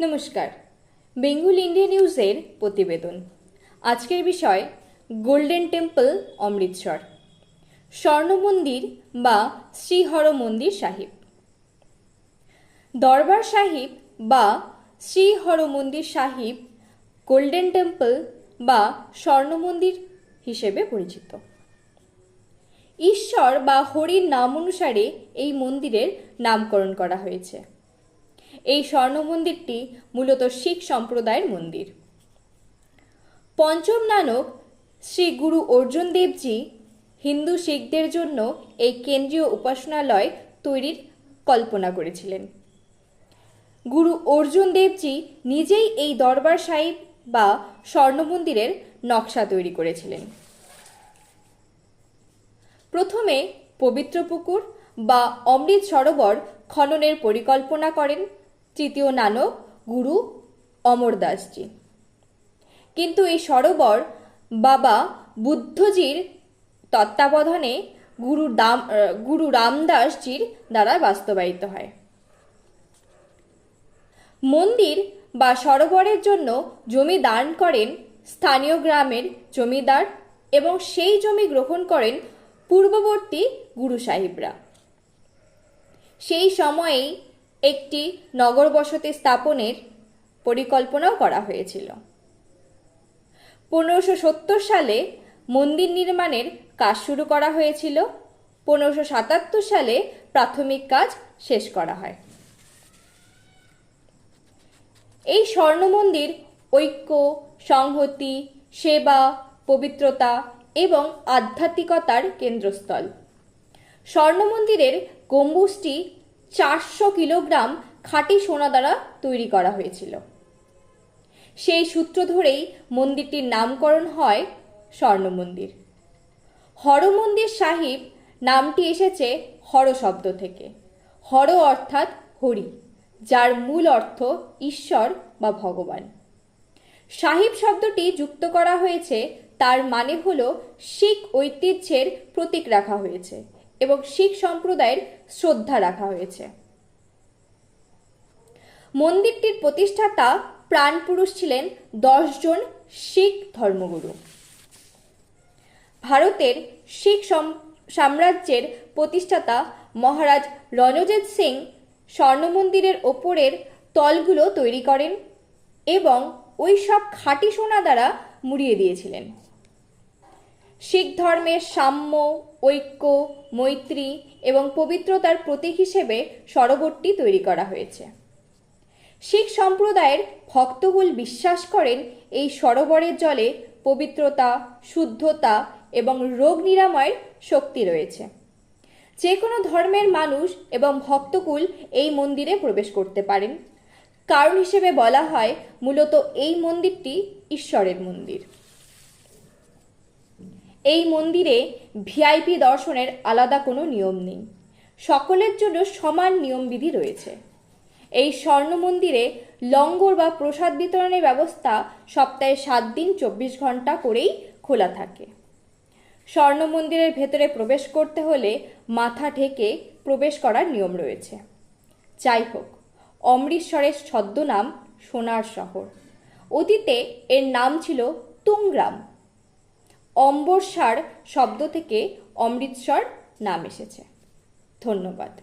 নমস্কার। বেঙ্গল ইন্ডিয়া নিউজের প্রতিবেদন। আজকের বিষয় গোল্ডেন টেম্পল অমৃতসর। স্বর্ণ মন্দির বা শ্রীহর মন্দির সাহিব। দরবার সাহিব বা শ্রীহর মন্দির সাহিব গোল্ডেন টেম্পল বা স্বর্ণ মন্দির হিসেবে পরিচিত। ঈশ্বর বা হরির নাম অনুসারে এই মন্দিরের নামকরণ করা হয়েছে। এই স্বর্ণ মন্দিরটি মূলত শিখ সম্প্রদায়ের মন্দির। পঞ্চম নানক শ্রী গুরু অর্জুন দেবজি হিন্দু শিখদের জন্য এই কেন্দ্রীয় উপাসনালয় তৈরির কল্পনা করেছিলেন। গুরু অর্জুন দেবজি নিজেই এই দরবার সাহিব বা স্বর্ণ মন্দিরের নকশা তৈরি করেছিলেন। প্রথমে পবিত্র পুকুর বা অমৃত সরোবর খননের পরিকল্পনা করেন তৃতীয় নানক গুরু অমরদাসজি কিন্তু এই সরোবর বাবা বুদ্ধজির তত্ত্বাবধানে গুরু দাম, গুরু রামদাসজির দ্বারা বাস্তবায়িত হয়। মন্দির বা সরোবরের জন্য জমি দান করেন স্থানীয় গ্রামের জমিদার এবং সেই জমি গ্রহণ করেন পূর্ববর্তী গুরু সাহিবরা। সেই সময়েই একটি নগর বসতি স্থাপনের পরিকল্পনাও করা হয়েছিল। পনেরোশো সত্তর সালে মন্দির নির্মাণের কাজ শুরু করা হয়েছিল। পনেরোশো সাতাত্তর সালে প্রাথমিক কাজ শেষ করা হয়। এই স্বর্ণ মন্দির ঐক্য, সংহতি, সেবা, পবিত্রতা এবং আধ্যাত্মিকতার কেন্দ্রস্থল। স্বর্ণ মন্দিরের গম্বুজটি চারশো কিলোগ্রাম খাঁটি সোনা দ্বারা তৈরি করা হয়েছিল। সেই সূত্র ধরেই মন্দিরটির নামকরণ হয় স্বর্ণ মন্দির। হর মন্দির সাহিব নামটি এসেছে হর শব্দ থেকে। হর অর্থাৎ হরি, যার মূল অর্থ ঈশ্বর বা ভগবান। সাহিব শব্দটি যুক্ত করা হয়েছে, তার মানে হল শিখ ঐতিহ্যের প্রতীক রাখা হয়েছে। এবং শিখ সম্প্রদায়ের শ্রদ্ধা রাখা হয়েছে। মন্দিরটির প্রতিষ্ঠাতা প্রাণপুরুষ ছিলেন দশজন শিখ ধর্মগুরু। ভারতের শিখ সম- সাম্রাজ্যের প্রতিষ্ঠাতা মহারাজ রণজিৎ সিং স্বর্ণ মন্দিরের ওপরের তলগুলো তৈরি করেন এবং ওই সব খাঁটি সোনা দ্বারা মুড়িয়ে দিয়েছিলেন। শিখ ধর্মের সাম্য, ঐক্য, মৈত্রী এবং পবিত্রতার প্রতীক হিসেবে সরোবরটি তৈরি করা হয়েছে। শিখ সম্প্রদায়ের ভক্তকুল বিশ্বাস করেন এই সরোবরের জলে পবিত্রতা, শুদ্ধতা এবং রোগ নিরাময়ের শক্তি রয়েছে। যে কোনো ধর্মের মানুষ এবং ভক্তকুল এই মন্দিরে প্রবেশ করতে পারেন। কারণ হিসেবে বলা হয়, মূলত এই মন্দিরটি ঈশ্বরের মন্দির। এই মন্দিরে ভিআইপি দর্শনের আলাদা কোনো নিয়ম নেই। সকলের জন্য সমান নিয়মবিধি রয়েছে। এই স্বর্ণ মন্দিরে লঙ্গর বা প্রসাদ বিতরণের ব্যবস্থা সপ্তাহে সাত দিন চব্বিশ ঘণ্টা করেই খোলা থাকে। স্বর্ণ মন্দিরের ভেতরে প্রবেশ করতে হলে মাথা ঢেকে প্রবেশ করার নিয়ম রয়েছে। যাই হোক, অমৃতসরের ছদ্মনাম সোনার শহর। অতীতে এর নাম ছিল তুংগ্রাম অম্বরসার শব্দ থেকে অমৃতসর নাম এসেছে। ধন্যবাদ।